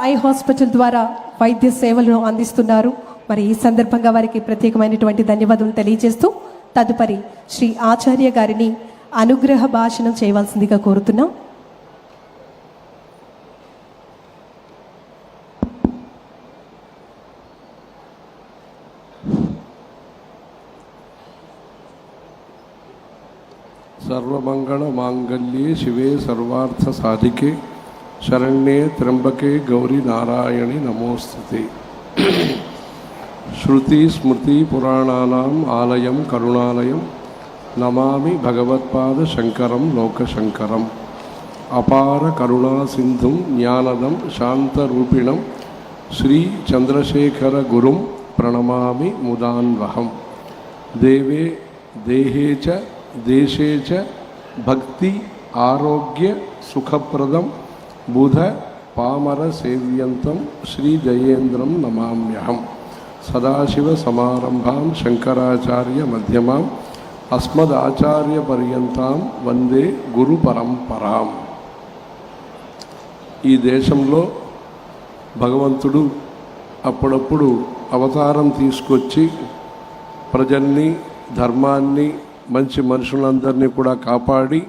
Eye hospital ద్వారా వైద్య సేవలను అందిస్తున్నారు. మరి ఈ సందర్భంగా వారికి ప్రత్యేకమైనటువంటి ధన్యవాదాలు తెలియజేస్తూ తదుపరి శ్రీ ఆచార్య గారిని అనుగ్రహ భాషణం చేయవలసిందిగా కోరుతున్నాం. సర్వమంగళ మాంగళ్యే శివే సర్వార్థ సాధికే. ಶರಣ್ಯೆ ತ್ರಂಬಕೆ ಗೌರಿ ನಾರಾಯಣಿ ನಮೋಸ್ತುತಿ ಶ್ರುತಿ ಸ್ಮೃತಿ ಪುರಾಣಾನಾಂ ಆಲಯಂ ಕರುಣಾಲಯಂ ನಮಾಮಿ ಭಗವತ್ಪಾದ ಶಂಕರಂ ಲೋಕಶಂಕರಂ ಅಪಾರ ಕರುಣಾ ಸಿಂಧುಂ ಜ್ಞಾನದಂ ಶಾಂತರೂಪಿಣಂ ಶ್ರೀ ಚಂದ್ರಶೇಖರ ಗುರುಂ ಪ್ರಣಮಾಮಿ ಮುದಾನ್ವಹಂ ದೇವೇ ದೇಹೇ ಚ ದೇಶೇ ಚ ಭಕ್ತಿ ಆರೋಗ್ಯ ಸುಖಪ್ರದಂ బుధ పామర సేవ్యంతం శ్రీ జయేంద్రం నమామ్యహం. సదాశివ సమారంభాం శంకరాచార్య మధ్యమాం. అస్మదాచార్య పర్యంతాం వందే గురు పరంపరాం. ఈ దేశంలో భగవంతుడు అప్పుడప్పుడు అవతారం తీసుకొచ్చి ప్రజల్ని ధర్మాన్ని మంచి మనుషులందరినీ కూడా కాపాడి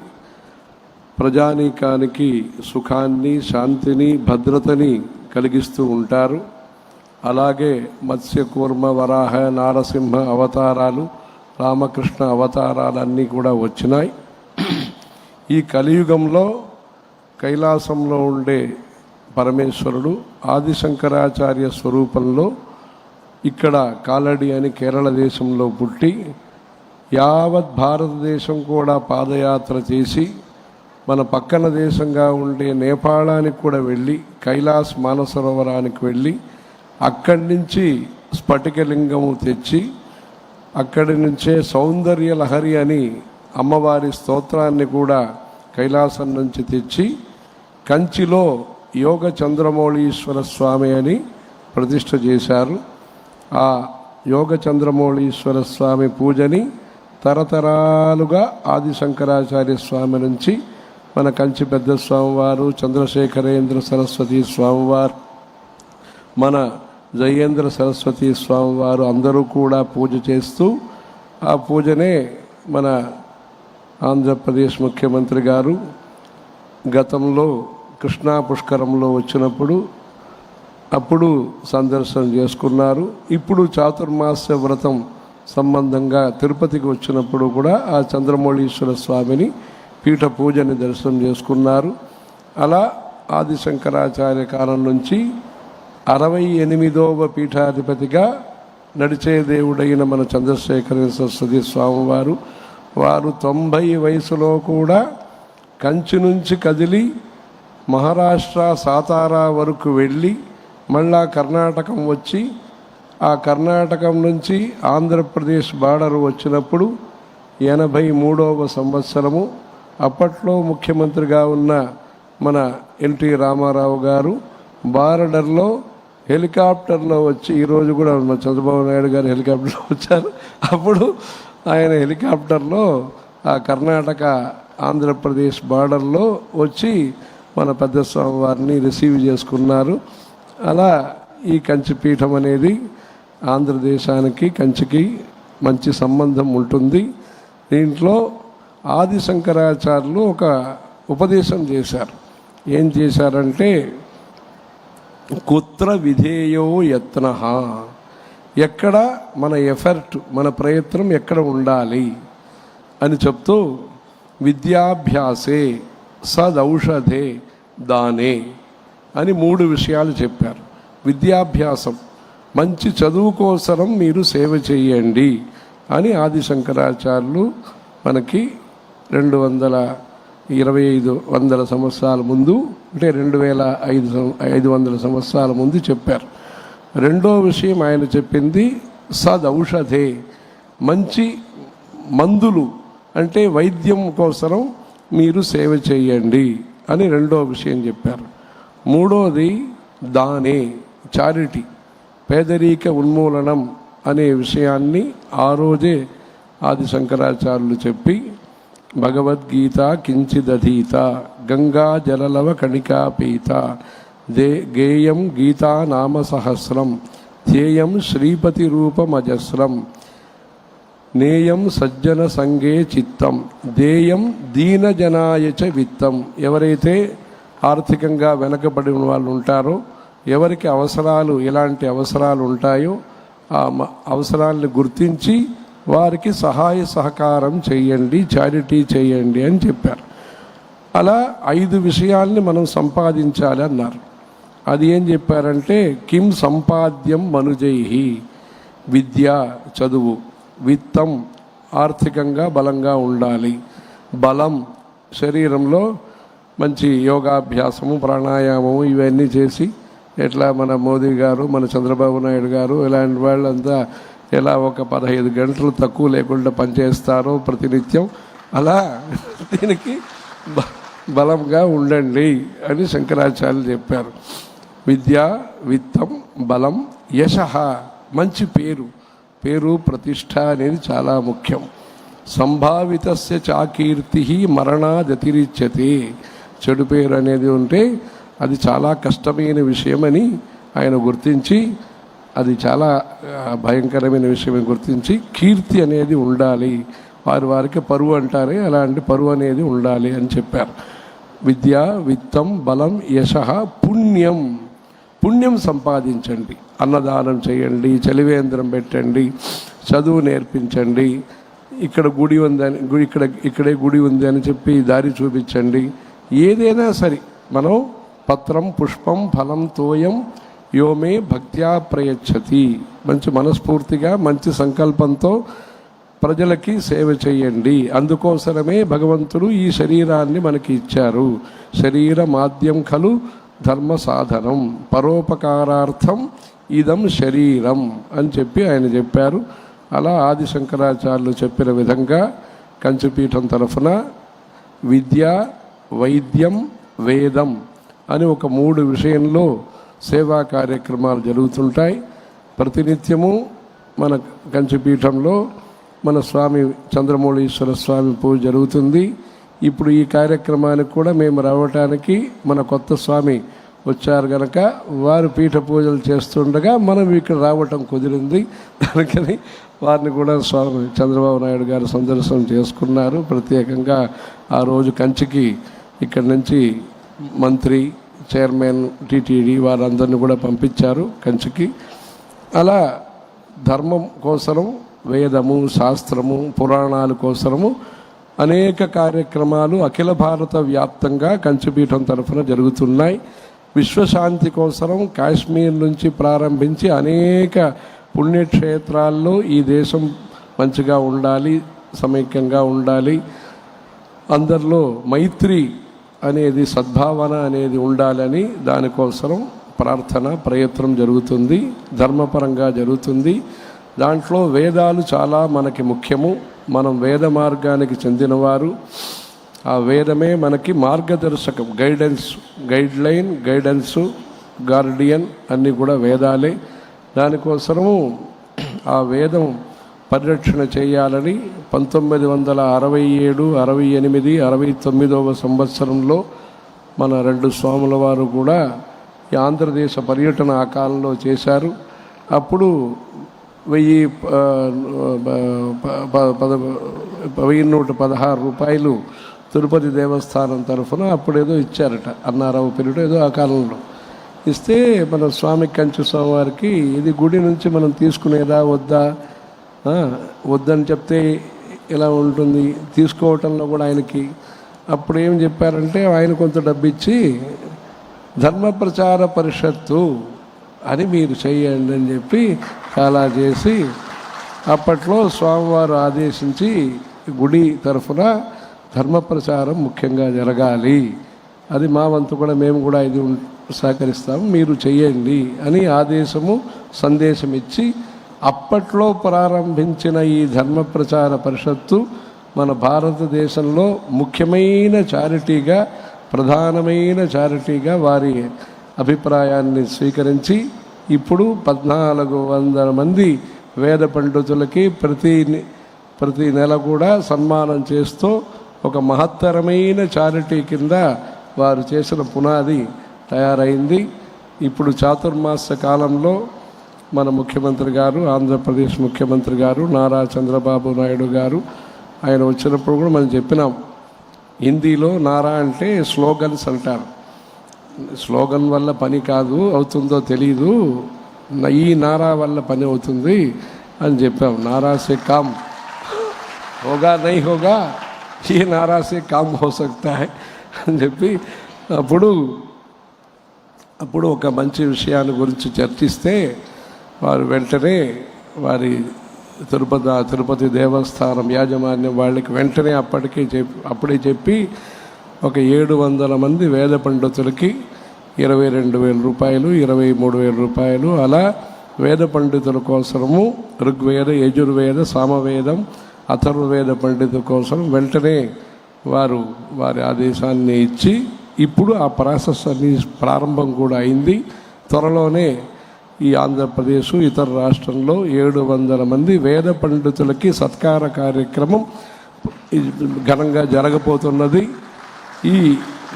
ప్రజానీకానికి సుఖాన్ని శాంతిని భద్రతని కలిగిస్తూ ఉంటారు. అలాగే మత్స్యకూర్మ వరాహ నారసింహ అవతారాలు రామకృష్ణ అవతారాలన్నీ కూడా వచ్చినాయి. ఈ కలియుగంలో కైలాసంలో ఉండే పరమేశ్వరుడు ఆదిశంకరాచార్య స్వరూపంలో ఇక్కడ కాలడి అని కేరళ దేశంలో పుట్టి యావత్ భారతదేశం కూడా పాదయాత్ర చేసి మన పక్కన దేశంగా ఉండే నేపాళానికి కూడా వెళ్ళి కైలాస్ మానసరోవరానికి వెళ్ళి అక్కడి నుంచి స్ఫటికలింగము తెచ్చి అక్కడి నుంచే సౌందర్య లహరి అని అమ్మవారి స్తోత్రాన్ని కూడా కైలాసం నుంచి తెచ్చి కంచిలో యోగ చంద్రమౌళీశ్వర స్వామి అని ప్రతిష్ఠ చేశారు. ఆ యోగ చంద్రమౌళీశ్వర స్వామి పూజని తరతరాలుగా ఆది శంకరాచార్య స్వామి నుంచి మన కంచి పెద్ద స్వామివారు చంద్రశేఖరేంద్ర సరస్వతి స్వామివారు మన జయేంద్ర సరస్వతి స్వామివారు అందరూ కూడా పూజ చేస్తూ ఆ పూజనే మన ఆంధ్రప్రదేశ్ ముఖ్యమంత్రి గారు గతంలో కృష్ణా పుష్కరంలో వచ్చినప్పుడు అప్పుడు సందర్శన చేసుకున్నారు. ఇప్పుడు చాతుర్మాస వ్రతం సంబంధంగా తిరుపతికి వచ్చినప్పుడు కూడా ఆ చంద్రమౌళీశ్వర స్వామిని పీఠ పూజని దర్శనం చేసుకున్నారు. అలా ఆది శంకరాచార్య కాలం నుంచి అరవై ఎనిమిదవ పీఠాధిపతిగా నడిచే దేవుడైన మన చంద్రశేఖర సరస్వతి స్వామివారు వారు తొంభై వయసులో కూడా కంచి నుంచి కదిలి మహారాష్ట్ర సాతారా వరకు వెళ్ళి మళ్ళా కర్ణాటకం వచ్చి ఆ కర్ణాటకం నుంచి ఆంధ్రప్రదేశ్ బార్డర్ వచ్చినప్పుడు ఎనభై మూడవ సంవత్సరము అప్పట్లో ముఖ్యమంత్రిగా ఉన్న మన ఎన్టీ రామారావు గారు బారడర్లో హెలికాప్టర్లో వచ్చి ఈరోజు కూడా మన చంద్రబాబు నాయుడు గారు హెలికాప్టర్లో వచ్చారు. అప్పుడు ఆయన హెలికాప్టర్లో ఆ కర్ణాటక ఆంధ్రప్రదేశ్ బార్డర్లో వచ్చి మన పెద్ద స్వామి వారిని రిసీవ్ చేసుకున్నారు. అలా ఈ కంచి పీఠం అనేది ఆంధ్రదేశానికి కంచికి మంచి సంబంధం ఉంటుంది. దీంట్లో ఆది శంకరాచార్యులు ఒక ఉపదేశం చేశారు. ఏం చేశారంటే కుత్ర విధేయో యత్న. ఎక్కడ మన ఎఫర్ట్ మన ప్రయత్నం ఎక్కడ ఉండాలి అని చెప్తూ విద్యాభ్యాసే సదౌషధే దానే అని మూడు విషయాలు చెప్పారు. విద్యాభ్యాసం మంచి చదువు కోసరం మీరు సేవ చేయండి అని ఆది శంకరాచార్యులు మనకి రెండు వందల ఇరవై ఐదు వందల సంవత్సరాల ముందు అంటే రెండు వేల ఐదు సం- ఐదు వందల సంవత్సరాల ముందు చెప్పారు. రెండో విషయం ఆయన చెప్పింది సదౌషధే మంచి మందులు అంటే వైద్యం కోసరం మీరు సేవ చేయండి అని రెండో విషయం చెప్పారు. మూడోది దానే చారిటీ పేదరిక ఉన్మూలనం అనే విషయాన్ని ఆ రోజే ఆది శంకరాచార్యులు చెప్పి భగవద్గీత కించిదధీత గంగా జలలవ కణికాపీత దే గేయం గీతా నామ సహస్రం ధ్యేయం శ్రీపతి రూపమజస్రం నేయం సజ్జన సంగే చిత్తం దేయం దీనజనాయ చ విత్తం. ఎవరైతే ఆర్థికంగా వెనకబడిన వాళ్ళు ఉంటారో ఎవరికి అవసరాలు ఎలాంటి అవసరాలు ఉంటాయో ఆ మ- అవసరాలను గుర్తించి వారికి సహాయ సహకారం చేయండి చారిటీ చేయండి అని చెప్పారు. అలా ఐదు విషయాల్ని మనం సంపాదించాలి అన్నారు. అది ఏం చెప్పారంటే కిం సంపాద్యం మనుజైహి విద్య చదువు విత్తం ఆర్థికంగా బలంగా ఉండాలి. బలం శరీరంలో మంచి యోగాభ్యాసము ప్రాణాయామము ఇవన్నీ చేసి ఎట్లా మన మోదీ గారు మన చంద్రబాబు నాయుడు గారు ఇలాంటి వాళ్ళంతా ఎలా ఒక పదహైదు గంటలు తక్కువ లేకుండా పనిచేస్తారో ప్రతినిత్యం అలా దీనికి బ- బలంగా ఉండండి అని శంకరాచార్యులు చెప్పారు. విద్య విత్తం బలం యశ మంచి పేరు. పేరు ప్రతిష్ట అనేది చాలా ముఖ్యం. సంభావిత చాకీర్తి మరణాదతిరిచ్యతే. చెడు పేరు అనేది ఉంటే అది చాలా కష్టమైన విషయమని ఆయన గుర్తించి అది చాలా భయంకరమైన విషయం గుర్తించి కీర్తి అనేది ఉండాలి. వారి వారికి పరువు అంటారే అలాంటి పరువు అనేది ఉండాలి అని చెప్పారు. విద్య విత్తం బలం యశ పుణ్యం. పుణ్యం సంపాదించండి. అన్నదానం చేయండి చలివేంద్రం పెట్టండి చదువు నేర్పించండి ఇక్కడ గుడి ఉందని గుడి ఇక్కడ ఇక్కడే గుడి ఉంది అని చెప్పి దారి చూపించండి. ఏదైనా సరే మనం పత్రం పుష్పం ఫలం తోయం యోమే భక్త్యా ప్రయచ్చతి. మంచి మనస్ఫూర్తిగా మంచి సంకల్పంతో ప్రజలకి సేవ చేయండి. అందుకోసమే భగవంతుడు ఈ శరీరాన్ని మనకి ఇచ్చారు. శరీర మాధ్యం ఖలు ధర్మ సాధనం. పరోపకారార్థం ఇదం శరీరం అని చెప్పి ఆయన చెప్పారు. అలా ఆది శంకరాచార్యులు చెప్పిన విధంగా కంచిపీఠం తరఫున విద్య వైద్యం వేదం అని ఒక మూడు విషయంలో సేవా కార్యక్రమాలు జరుగుతుంటాయి. ప్రతినిత్యము మన కంచిపీఠంలో మన స్వామి చంద్రమౌళీశ్వర స్వామి పూజ జరుగుతుంది. ఇప్పుడు ఈ కార్యక్రమానికి కూడా మేము రావటానికి మన కొత్త స్వామి వచ్చారు గనక వారు పీఠ పూజలు చేస్తుండగా మనం ఇక్కడ రావటం కుదిరింది. దానికని వారిని కూడా స్వామి చంద్రబాబు నాయుడు గారు సందర్శనం చేసుకున్నారు. ప్రత్యేకంగా ఆ రోజు కంచికి ఇక్కడి నుంచి మంత్రి చైర్మన్ టీటీడీ వారందరిని కూడా పంపించారు కంచికి. అలా ధర్మం కోసరం వేదము శాస్త్రము పురాణాల కోసరము అనేక కార్యక్రమాలు అఖిల భారత వ్యాప్తంగా కంచిపీఠం తరఫున జరుగుతున్నాయి. విశ్వశాంతి కోసరం కాశ్మీర్ నుంచి ప్రారంభించి అనేక పుణ్యక్షేత్రాల్లో ఈ దేశం మంచిగా ఉండాలి సమైక్యంగా ఉండాలి. అందరిలో మైత్రి అనేది సద్భావన అనేది ఉండాలని దానికోసం ప్రార్థన ప్రయత్నం జరుగుతుంది ధర్మపరంగా జరుగుతుంది. దాంట్లో వేదాలు చాలా మనకి ముఖ్యము. మనం వేద మార్గానికి చెందినవారు. ఆ వేదమే మనకి మార్గదర్శకం guidance guideline guidance guardian అన్నీ కూడా వేదాలే. దానికోసము ఆ వేదం పరిరక్షణ చేయాలని పంతొమ్మిది వందల అరవై ఏడు అరవై ఎనిమిది అరవై తొమ్మిదవ సంవత్సరంలో మన రెండు స్వాముల వారు కూడా ఈ ఆంధ్రదేశ పర్యటన ఆ కాలంలో చేశారు. అప్పుడు వెయ్యి పద వెయ్యి నూట పదహారు రూపాయలు తిరుపతి దేవస్థానం తరఫున అప్పుడేదో ఇచ్చారట అన్నారావు పీరియడ్ ఏదో ఆ కాలంలో. ఇస్తే మన స్వామి కంచు స్వామివారికి ఇది గుడి నుంచి మనం తీసుకునేదా వద్దా వద్దని చెప్తే ఎలా ఉంటుంది? తీసుకోవటంలో కూడా ఆయనకి అప్పుడు ఏం చెప్పారంటే ఆయన కొంత డబ్బు ఇచ్చి ధర్మ ప్రచార పరిషత్తు అని మీరు చేయండి అని చెప్పి చాలా చేసి అప్పట్లో స్వామివారు ఆదేశించి గుడి తరఫున ధర్మ ప్రచారం ముఖ్యంగా జరగాలి. అది మా వంతు కూడా మేము కూడా ఇది ఉం- సహకరిస్తాము మీరు చెయ్యండి అని ఆదేశము సందేశం ఇచ్చి అప్పట్లో ప్రారంభించిన ఈ ధర్మ ప్రచార పరిషత్తు మన భారతదేశంలో ముఖ్యమైన చారిటీగా ప్రధానమైన చారిటీగా వారి అభిప్రాయాన్ని స్వీకరించి ఇప్పుడు పద్నాలుగు వందల మంది వేద పండితులకి ప్రతి ప్రతి నెల కూడా సన్మానం చేస్తూ ఒక మహత్తరమైన చారిటీ కింద వారు చేసిన పునాది తయారైంది. ఇప్పుడు చాతుర్మాస కాలంలో మన ముఖ్యమంత్రి గారు ఆంధ్రప్రదేశ్ ముఖ్యమంత్రి గారు నారా చంద్రబాబు నాయుడు గారు ఆయన వచ్చినప్పుడు కూడా మనం చెప్పినాం. హిందీలో నారా అంటే స్లోగన్స్ అంటారు. స్లోగన్ వల్ల పని కాదు అవుతుందో తెలీదు ఈ నారా వల్ల పని అవుతుంది అని చెప్పాం. నారా సే కామ్. హోగా నై హోగా ఈ నారా సే కామ్ హో సక్తా అని చెప్పి అప్పుడు అప్పుడు ఒక మంచి విషయాన్ని గురించి చర్చిస్తే వారు వెంటనే వారి తిరుపతి తిరుపతి దేవస్థానం యాజమాన్యం వాళ్ళకి వెంటనే అప్పటికే చెప్పి అప్పుడే చెప్పి ఒక ఏడు వందల మంది వేద పండితులకి ఇరవై రెండు వేల రూపాయలు ఇరవై మూడు వేల రూపాయలు. అలా వేద పండితుల కోసము ఋగ్వేద యజుర్వేద సామవేదం అథర్వవేద పండితుల కోసం వెంటనే వారు వారి ఆదేశాన్ని ఇచ్చి ఇప్పుడు ఆ ప్రాసెస్ అన్ని ప్రారంభం కూడా అయింది. త్వరలోనే ఈ ఆంధ్రప్రదేశ్ ఇతర రాష్ట్రంలో ఏడు వందల మంది వేద పండితులకి సత్కార కార్యక్రమం ఘనంగా జరగబోతున్నది. ఈ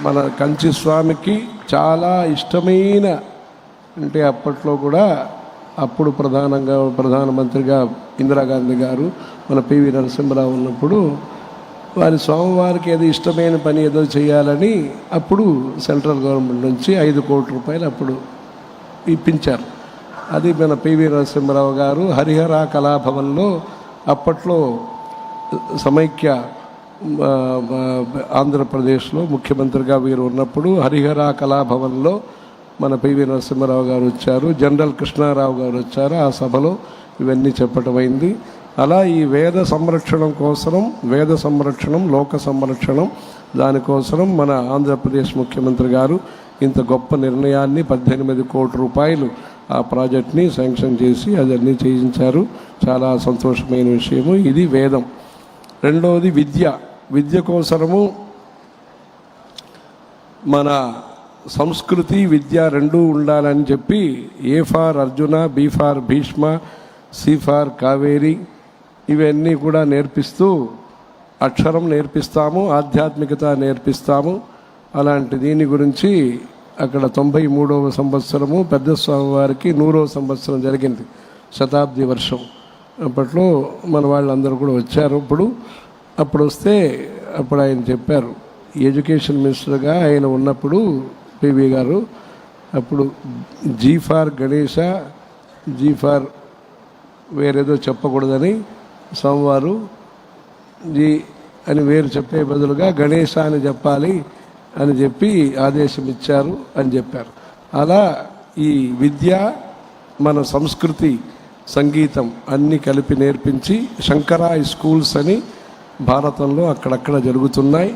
మన కంచి స్వామికి చాలా ఇష్టమైన అంటే అప్పట్లో కూడా అప్పుడు ప్రధానంగా ప్రధానమంత్రిగా ఇందిరాగాంధీ గారు మన పివి నరసింహరావు ఉన్నప్పుడు వారి స్వామివారికి ఏదో ఇష్టమైన పని ఏదో చేయాలని అప్పుడు సెంట్రల్ గవర్నమెంట్ నుంచి ఐదు కోట్ల రూపాయలు అప్పుడు ఇప్పించారు. అది మన పివి నరసింహరావు గారు హరిహర కళాభవన్లో అప్పట్లో సమైక్య ఆంధ్రప్రదేశ్లో ముఖ్యమంత్రిగా వీరు ఉన్నప్పుడు హరిహర కళాభవన్లో మన పివి నరసింహారావు గారు వచ్చారు జనరల్ కృష్ణారావు గారు వచ్చారు ఆ సభలో ఇవన్నీ చెప్పటమైంది అలా ఈ వేద సంరక్షణం కోసరం వేద సంరక్షణం లోక సంరక్షణం దానికోసరం మన ఆంధ్రప్రదేశ్ ముఖ్యమంత్రి గారు ఇంత గొప్ప నిర్ణయాన్ని పద్దెనిమిది కోట్ల రూపాయలు ఆ ప్రాజెక్ట్ని శాంక్షన్ చేసి అదన్నీ చేయించారు. చాలా సంతోషమైన విషయము. ఇది వేదం. రెండవది విద్య. విద్య కోసము మన సంస్కృతి విద్య రెండూ ఉండాలని చెప్పి A for Arjuna B for Bhishma C for Kaveri ఇవన్నీ కూడా నేర్పిస్తూ అక్షరం నేర్పిస్తాము ఆధ్యాత్మికత నేర్పిస్తాము. అలాంటి దీని గురించి అక్కడ తొంభై మూడవ సంవత్సరము పెద్ద స్వామి వారికి నూరవ సంవత్సరం జరిగింది. శతాబ్ది వర్షం. అప్పట్లో మన వాళ్ళందరూ కూడా వచ్చారు ఇప్పుడు. అప్పుడు వస్తే అప్పుడు ఆయన చెప్పారు. ఎడ్యుకేషన్ మినిస్టర్గా ఆయన ఉన్నప్పుడు పివి గారు అప్పుడు G for Ganesha G for వేరేదో చెప్పకూడదని సోమవారు జీ అని వేరు చెప్పే బదులుగా గణేష అని చెప్పాలి. అని చెప్పి ఆదేశం ఇచ్చారు అని చెప్పారు. అలా ఈ విద్య మన సంస్కృతి సంగీతం అన్నీ కలిపి నేర్పించి శంకరాయ్ స్కూల్స్ అని భారతంలో అక్కడక్కడ జరుగుతున్నాయి.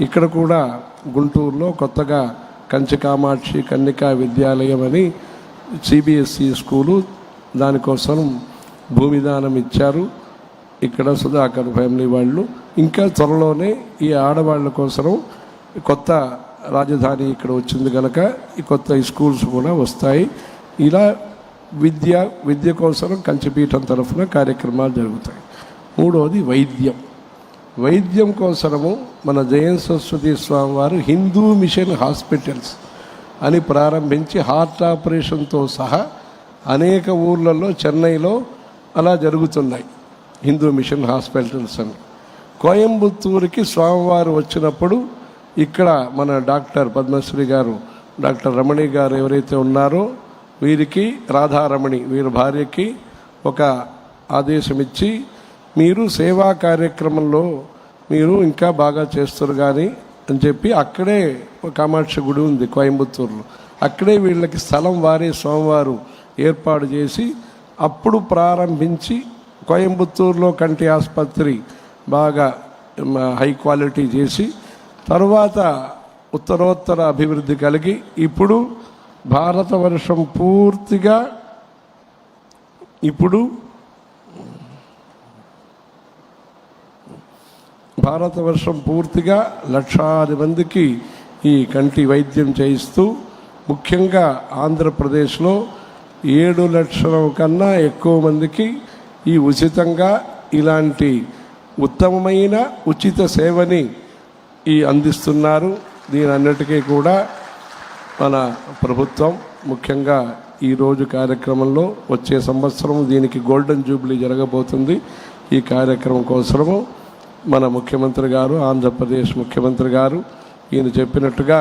ఇక్కడ కూడా గుంటూరులో కొత్తగా కంచి కామాక్షి కన్నికా విద్యాలయం అని సిబిఎస్ఈ స్కూలు దానికోసం భూమిదానం ఇచ్చారు. ఇక్కడ సుధాకర్ ఫ్యామిలీ వాళ్ళు. ఇంకా త్వరలోనే ఈ ఆడవాళ్ళ కోసం కొత్త రాజధాని ఇక్కడ వచ్చింది కనుక ఈ కొత్త స్కూల్స్ కూడా వస్తాయి. ఇలా విద్య విద్య కోసం కంచిపీఠం తరఫున కార్యక్రమాలు జరుగుతాయి. మూడవది వైద్యం. వైద్యం కోసము మన జయన్ సరస్వతి స్వామి వారు హిందూ మిషన్ హాస్పిటల్స్ అని ప్రారంభించి హార్ట్ ఆపరేషన్తో సహా అనేక ఊర్లలో చెన్నైలో అలా జరుగుతున్నాయి హిందూ మిషన్ హాస్పిటల్స్ అని. కోయంబత్తూరుకి స్వామివారు వచ్చినప్పుడు ఇక్కడ మన డాక్టర్ పద్మశ్రీ గారు డాక్టర్ రమణి గారు ఎవరైతే ఉన్నారో వీరికి రాధారమణి వీరి భార్యకి ఒక ఆదేశం ఇచ్చి మీరు సేవా కార్యక్రమంలో మీరు ఇంకా బాగా చేస్తారు కానీ అని చెప్పి అక్కడే కామాక్ష కామాక్షి గుడి ఉంది కోయంబత్తూరులో. అక్కడే వీళ్ళకి స్థలం వారే సోమవారు ఏర్పాటు చేసి అప్పుడు ప్రారంభించి కోయంబత్తూరులో కంటి ఆసుపత్రి బాగా హై క్వాలిటీ చేసి తరువాత ఉత్తరోత్తర అభివృద్ధి కలిగి ఇప్పుడు భారతవర్షం పూర్తిగా ఇప్పుడు భారతవర్షం పూర్తిగా లక్షాది మందికి ఈ కంటి వైద్యం చేయిస్తూ ముఖ్యంగా ఆంధ్రప్రదేశ్లో ఏడు లక్షల కన్నా ఎక్కువ మందికి ఈ ఉచితంగా ఇలాంటి ఉత్తమమైన ఉచిత సేవని ఈ అందిస్తున్నారు. దీని అన్నిటికీ కూడా మన ప్రభుత్వం ముఖ్యంగా ఈరోజు కార్యక్రమంలో వచ్చే సంవత్సరం దీనికి గోల్డెన్ జూబ్లీ జరగబోతుంది. ఈ కార్యక్రమం కోసము మన ముఖ్యమంత్రి గారు ఆంధ్రప్రదేశ్ ముఖ్యమంత్రి గారు ఈయన చెప్పినట్టుగా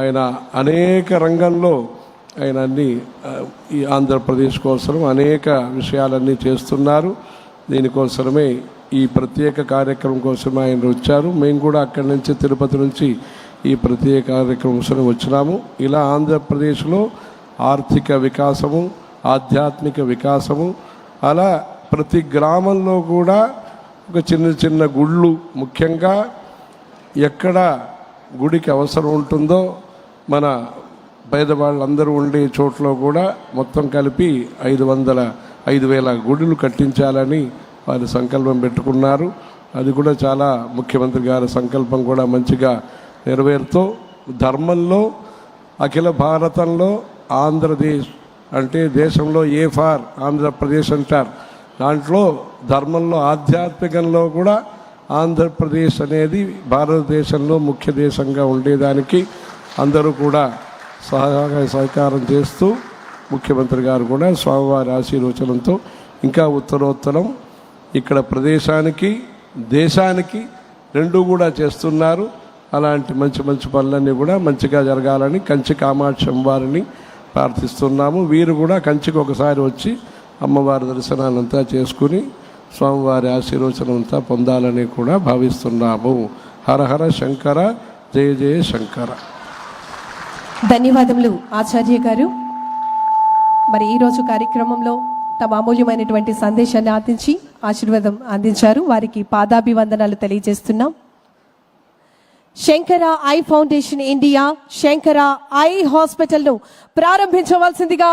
ఆయన అనేక రంగంలో ఆయన అన్ని ఈ ఆంధ్రప్రదేశ్ కోసం అనేక విషయాలన్నీ చేస్తున్నారు. దీనికోసమే ఈ ప్రత్యేక కార్యక్రమం కోసం ఆయన వచ్చారు. మేము కూడా అక్కడి నుంచి తిరుపతి నుంచి ఈ ప్రత్యేక కార్యక్రమం కోసం వచ్చినాము. ఇలా ఆంధ్రప్రదేశ్లో ఆర్థిక వికాసము ఆధ్యాత్మిక వికాసము అలా ప్రతి గ్రామంలో కూడా ఒక చిన్న చిన్న గుళ్ళు ముఖ్యంగా ఎక్కడ గుడికి అవసరం ఉంటుందో మన పేదవాళ్ళందరూ ఉండే చోట్ల కూడా మొత్తం కలిపి ఐదు వందల ఐదు వేల గుడులు కట్టించాలని వారి సంకల్పం పెట్టుకున్నారు. అది కూడా చాలా ముఖ్యమంత్రి గారి సంకల్పం కూడా మంచిగా నెరవేరుతూ ధర్మంలో అఖిల భారతంలో ఆంధ్రదేశ్ అంటే దేశంలో ఏ ఫార్ ఆంధ్రప్రదేశ్ అంటారు. దాంట్లో ధర్మంలో ఆధ్యాత్మికంలో కూడా ఆంధ్రప్రదేశ్ అనేది భారతదేశంలో ముఖ్య దేశంగా ఉండేదానికి అందరూ కూడా సహకార సహకారం చేస్తూ ముఖ్యమంత్రి గారు కూడా స్వామివారి ఆశీర్వచనంతో ఇంకా ఉత్తరోత్తరం ఇక్కడ ప్రదేశానికి దేశానికి రెండు కూడా చేస్తున్నారు. అలాంటి మంచి మంచి పనులన్నీ కూడా మంచిగా జరగాలని కంచి కామాక్షి అమ్మవారిని ప్రార్థిస్తున్నాము. వీరు కూడా కంచికి ఒకసారి వచ్చి అమ్మవారి దర్శనాలంతా చేసుకుని స్వామివారి ఆశీర్వచనం అంతా పొందాలని కూడా భావిస్తున్నాము. హరహర శంకర జయ జయ శంకర. ధన్యవాదములు ఆచార్య గారు. మరి ఈరోజు కార్యక్రమంలో తమ అమూల్యమైనటువంటి సందేశాన్ని అందించి ఆశీర్వాదం అందించారు. వారికి పాదాభివందనాలు తెలియజేస్తున్నాం. Shankara eye foundation India Shankara eye హాస్పిటల్ను ప్రారంభించవలసిందిగా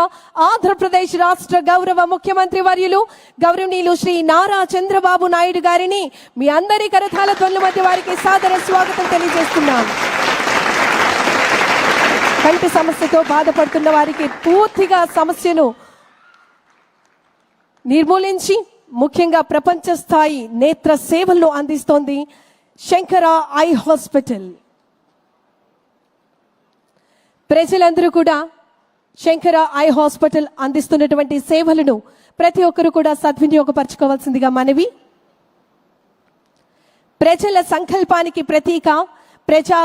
ఆంధ్రప్రదేశ్ రాష్ట్ర గౌరవ ముఖ్యమంత్రి వర్యులు గౌరవనీయులు శ్రీ నారా చంద్రబాబు నాయుడు గారిని మీ అందరి కరతాల ధ్వనుల మధ్య వారికి సాదర స్వాగతం తెలియజేస్తున్నాం. కంటి సమస్యతో బాధపడుతున్న వారికి పూర్తిగా సమస్యను నిర్మూలించి ముఖ్యంగా ప్రపంచ స్థాయి నేత్ర సేవలను అందిస్తోంది శంకర ఐ హాస్పిటల్. ప్రజలందరూ కూడా శంకర ఐ హాస్పిటల్ అందిస్తున్నటువంటి సేవలను ప్రతి ఒక్కరు కూడా సద్వినియోగపరచుకోవాల్సిందిగా మనవి. ప్రజల సంకల్పానికి ప్రతీక ప్రజా